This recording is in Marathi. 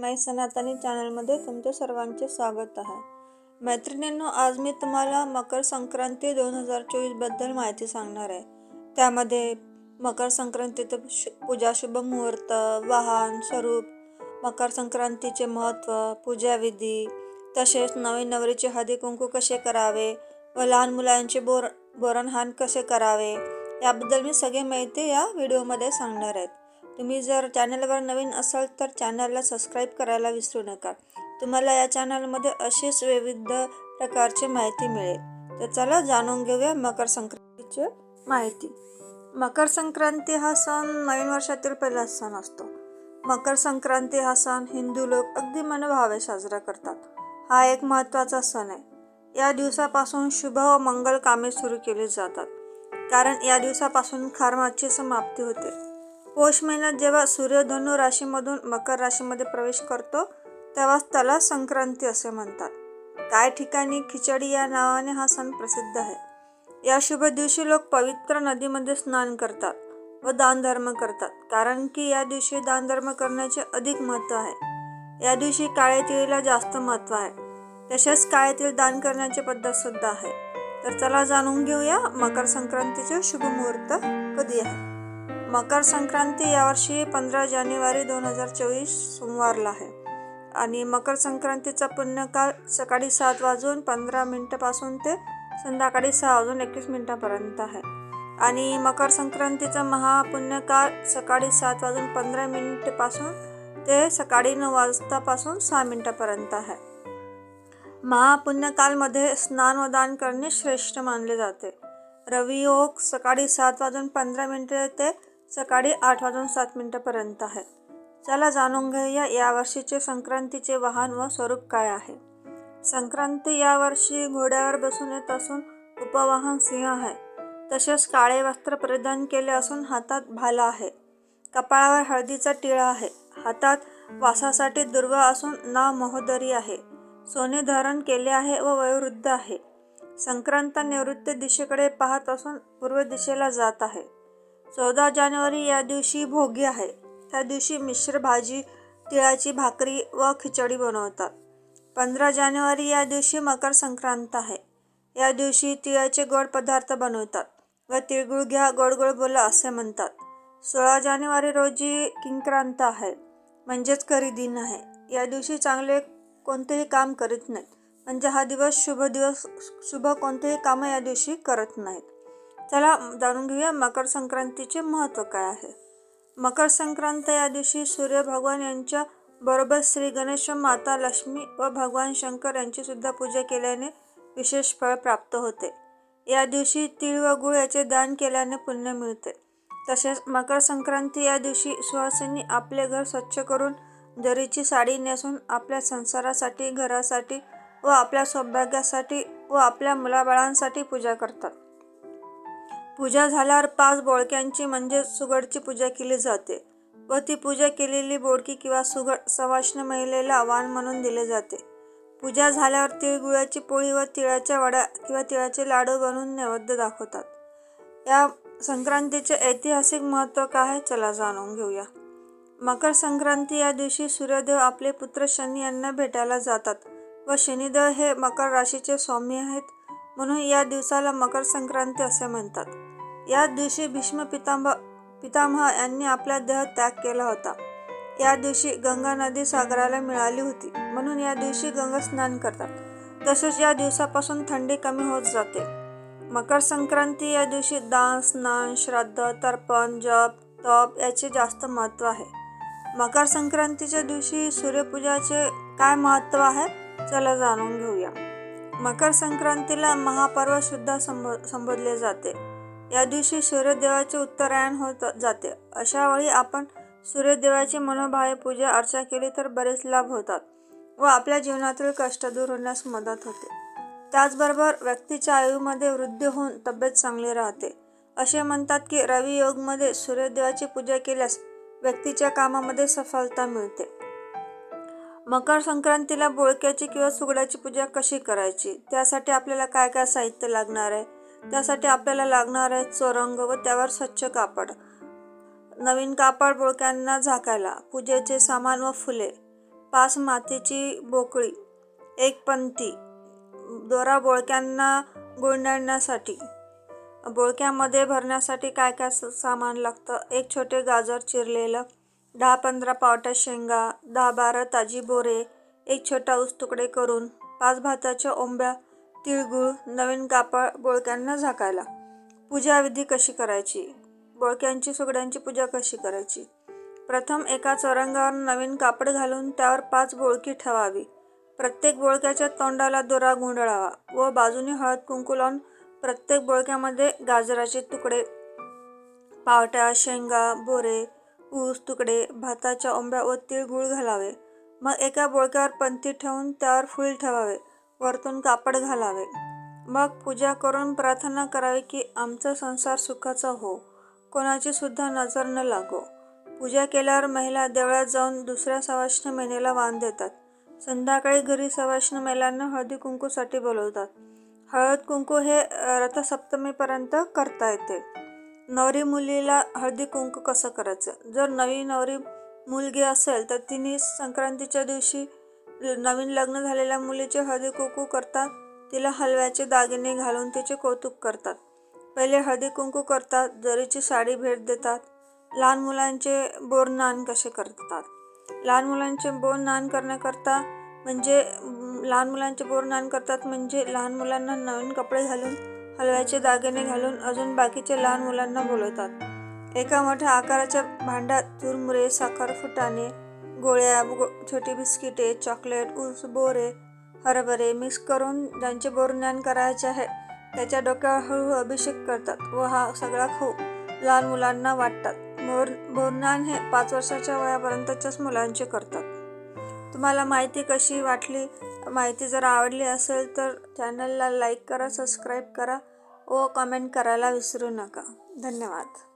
माय सनातनी चॅनलमध्ये तुमच्या सर्वांचे स्वागत आहे. मैत्रिणींनो आज मी तुम्हाला मकर संक्रांती दोन हजार चोवीसबद्दल माहिती सांगणार आहे. त्यामध्ये मकर संक्रांतीचं शु पूजा शुभ मुहूर्त वाहन स्वरूप मकर संक्रांतीचे महत्त्व पूजाविधी तसेच नवीन नवरीचे हळदी कुंकू कसे करावे व लहान मुलांचे बोर बोरणहाण कसे करावे याबद्दल मी सगळी माहिती या व्हिडिओमध्ये सांगणार आहेत तुम्ही जर चॅनलवर नवीन असाल तर चॅनलला सबस्क्राईब करायला विसरू नका. तुम्हाला या चॅनलमध्ये अशीच विविध प्रकारची माहिती मिळेल. तर चला जाणून घेऊया मकर संक्रांतीची माहिती. मकर संक्रांती हा सण नवीन वर्षातील पहिला सण असतो. मकर संक्रांती हा सण हिंदू लोक अगदी मनभावे साजरा करतात. हा एक महत्त्वाचा सण आहे. या दिवसापासून शुभ व मंगल कामे सुरू केली जातात. कारण या दिवसापासून खारमाची समाप्ती होते. पौष महिन्यात जेव्हा सूर्य धनु राशीमधून मकर राशीमध्ये प्रवेश करतो तेव्हाच त्याला संक्रांती असे म्हणतात. काही ठिकाणी खिचडी या नावाने हा सण प्रसिद्ध आहे? या शुभ दिवशी लोक पवित्र नदीमध्ये स्नान करतात व दानधर्म करतात कारण की या दिवशी दानधर्म करण्याचे अधिक महत्त्व आहे. या दिवशी काळे तिळीला जास्त महत्त्व आहे. तसेच काळेतीळ दान करण्याची पद्धत सुद्धा आहे. तर चला जाणून घेऊया मकर संक्रांतीचे शुभ मुहूर्त कधी आहे? मकर संक्रांती यावर्षी पंधरा जानेवारी दोन हजार चोवीस सोमवारला आहे. आणि मकर संक्रांतीचा पुण्यकाळ सकाळी सात वाजून पंधरा मिनटापासून ते संध्याकाळी सहा वाजून एकवीस मिनटापर्यंत आहे. आणि मकर संक्रांतीचा महापुण्यकाळ सकाळी सात वाजून पंधरा मिनिटपासून ते सकाळी नऊ वाजतापासून सहा मिनटापर्यंत आहे. महापुण्यकालमध्ये स्नान व दान करणे श्रेष्ठ मानले जाते. रवियोग सकाळी सात वाजून पंधरा मिनटे ते सकाळी आठ वाजून सात मिनटापर्यंत आहे चला जाणून घेऊया यावर्षीचे संक्रांतीचे वाहन व स्वरूप काय आहे. संक्रांती यावर्षी घोड्यावर बसून येत असून उपवाहन सिंह आहे. तसेच काळे वस्त्र परिधान केले असून हातात भाला आहे. कपाळावर हळदीचा टिळा आहे. हातात वासासाठी दुर्वा असून नाव महोदरी आहे. सोने धारण केले आहे व वयोवृद्ध आहे. संक्रांत निवृत्त दिशेकडे पाहत असून पूर्व दिशेला जात आहे. चौदा जानेवारी या दिवशी भोगी आहे. त्या दिवशी मिश्र भाजी तिळाची भाकरी व खिचडी बनवतात. पंधरा जानेवारी या दिवशी मकर संक्रांत आहे. या दिवशी तिळाचे गोड पदार्थ बनवतात व तिळगुळ घ्या गोड गोड बोला असे म्हणतात. सोळा जानेवारी रोजी किंक्रांत आहे. म्हणजेच करी दिन आहे. या दिवशी चांगले कोणतेही काम करीत नाहीत. म्हणजे हा दिवस शुभ दिवस शुभ कोणतेही कामं या दिवशी करत नाहीत. चला जाणून घेऊया मकर संक्रांतीचे महत्त्व काय आहे. मकर संक्रांत या दिवशी सूर्य भगवान यांच्या बरोबर श्री गणेश माता लक्ष्मी व भगवान शंकर यांची सुद्धा पूजा केल्याने विशेष फळ प्राप्त होते. या दिवशी तीळ व गुळ याचे दान केल्याने पुण्य मिळते. तसेच मकर संक्रांती या दिवशी सुहासिनी आपले घर स्वच्छ करून जरीची साडी नेसून आपल्या संसारासाठी घरासाठी व आपल्या सौभाग्यासाठी व आपल्या मुलाबाळांसाठी पूजा करतात. पूजा झाल्यावर पाच बोळक्यांची म्हणजे सुगडची पूजा केली जाते व ती पूजा केलेली बोडकी किंवा सुगड सवाष्ण महिलेला वाण म्हणून दिले जाते. पूजा झाल्यावर तिळगुळाची पोळी व तिळाच्या वड्या किंवा तिळाचे लाडू बनवून नैवेद्य दाखवतात. या संक्रांतीचे ऐतिहासिक महत्त्व काय आहे चला जाणून घेऊया. मकर संक्रांती या दिवशी सूर्यदेव आपले पुत्र शनी यांना भेटायला जातात व शनिदेव हे मकर राशीचे स्वामी आहेत म्हणून या दिवसाला मकर संक्रांती असे म्हणतात. या दिवशी भीष्म पितांब पितामह यांनी आपला देह त्याग केला होता. या दिवशी गंगा नदी सागराला मिळाली होती. म्हणून या दिवशी गंगा स्नान करतात. तसेच या दिवसापासून थंडी कमी होत जाते. मकर संक्रांती या दिवशी दान स्नान श्राद्ध तर्पण जप तप याचे जास्त महत्त्व आहे. मकर संक्रांतीच्या दिवशी सूर्यपूजाचे काय महत्त्व आहे? चला जाणून घेऊया. मकर संक्रांतीला महापर्व सुद्धा संबो संबोधले जाते. या दिवशी सूर्यदेवाचे उत्तरायण होत जाते. अशा वेळी आपण सूर्यदेवाची मनोभावे पूजा अर्चा केली तर बरेच लाभ होतात व आपल्या जीवनातील कष्ट दूर होण्यास मदत होते. त्याचबरोबर व्यक्तीच्या आयुमध्ये वृद्धी होऊन तब्येत चांगली राहते. असे म्हणतात की रवी योगमध्ये सूर्यदेवाची पूजा केल्यास व्यक्तीच्या कामामध्ये सफलता मिळते. मकर संक्रांतीला बोळक्याची किंवा सुगडाची पूजा कशी करायची? त्यासाठी आपल्याला काय काय साहित्य लागणार आहे? त्यासाठी आपल्याला लागणार आहे चोरंग व त्यावर स्वच्छ कापड. नवीन कापड बोळक्यांना झाकायला पूजेचे सामान व फुले पाच मातीची बोकळी एक पंती दोरा बोळक्यांना गुंडाळण्यासाठी बोळक्यामध्ये भरण्यासाठी काय काय स- सामान लागतं? एक छोटे गाजर चिरलेलं दहा पंधरा पावट्या शेंगा दहा बारा ताजी बोरे एक छोटा ऊस तुकडे करून पाच भाताच्या ओंब्या तिळगुळ नवीन कापड बोळक्यांना झाकायला. पूजाविधी कशी करायची? बोळक्यांची सुगड्यांची पूजा कशी करायची? प्रथम एका चौरंगावर नवीन कापड घालून त्यावर पाच बोळकी ठेवावी. प्रत्येक बोळक्याच्या तोंडाला दोरा गुंडळावा व बाजूने हळद कुंकू लावून प्रत्येक बोळक्यामध्ये गाजराचे तुकडे पावट्या शेंगा बोरे ऊस तुकडे भाताच्या ओंब्या व तिळगुळ घालावे. मग एका बोळक्यावर पंथी ठेवून त्यावर फूल ठेवावे. वरतून कापड घालावे. मग पूजा करून प्रार्थना करावी की आमचा संसार सुखाचा हो. कोणाची सुद्धा नजर न लागो. पूजा केल्यावर महिला देवळात जाऊन दुसऱ्या सवाष्ण महिलेला वाण देतात. संध्याकाळी घरी सवाष्ण महिलांना हळदी कुंकूसाठी बोलवतात. हळद कुंकू हे रथसप्तमीपर्यंत करता येते. नवरी मुलीला हळदी कुंकू कसं करायचं? जर नवी नवरी मुलगी असेल तर तिने संक्रांतीच्या दिवशी नवीन लग्न झालेल्या मुलीचे हळदी कुंकू करतात. तिला हलव्याचे दागिने घालून तिचे कौतुक करतात. पहिले हळदी कुंकू करतात जरीची साडी भेट देतात. लहान मुलांचे बोरनान कसे करतात? लहान मुलांचे बोरनान करण्याकरता म्हणजे लहान मुलांचे बोरनान करतात म्हणजे लहान मुलांना नवीन कपडे घालून हलव्याचे दागिने घालून अजून बाकीचे लहान मुलांना बोलवतात. एका मोठ्या आकाराच्या भांड्यात चुरमुरे साखर फुटाणे गोळ्या गो छोटी बिस्किटे चॉकलेट ऊस बोरे हरभरे मिक्स करून ज्यांचे बोरज्ञान करायचे आहे त्याच्या डोक्यावर हळूहळू अभिषेक करतात व हा सगळा खाऊ लहान मुलांना वाटतात. बोर बोरज्ञान हे पाच वर्षाच्या वयापर्यंतच्याच मुलांचे करतात. तुम्हाला माहिती कशी वाटली? माहिती जर आवडली असेल तर चॅनलला लाईक करा सबस्क्राईब करा व कमेंट करायला विसरू नका. धन्यवाद.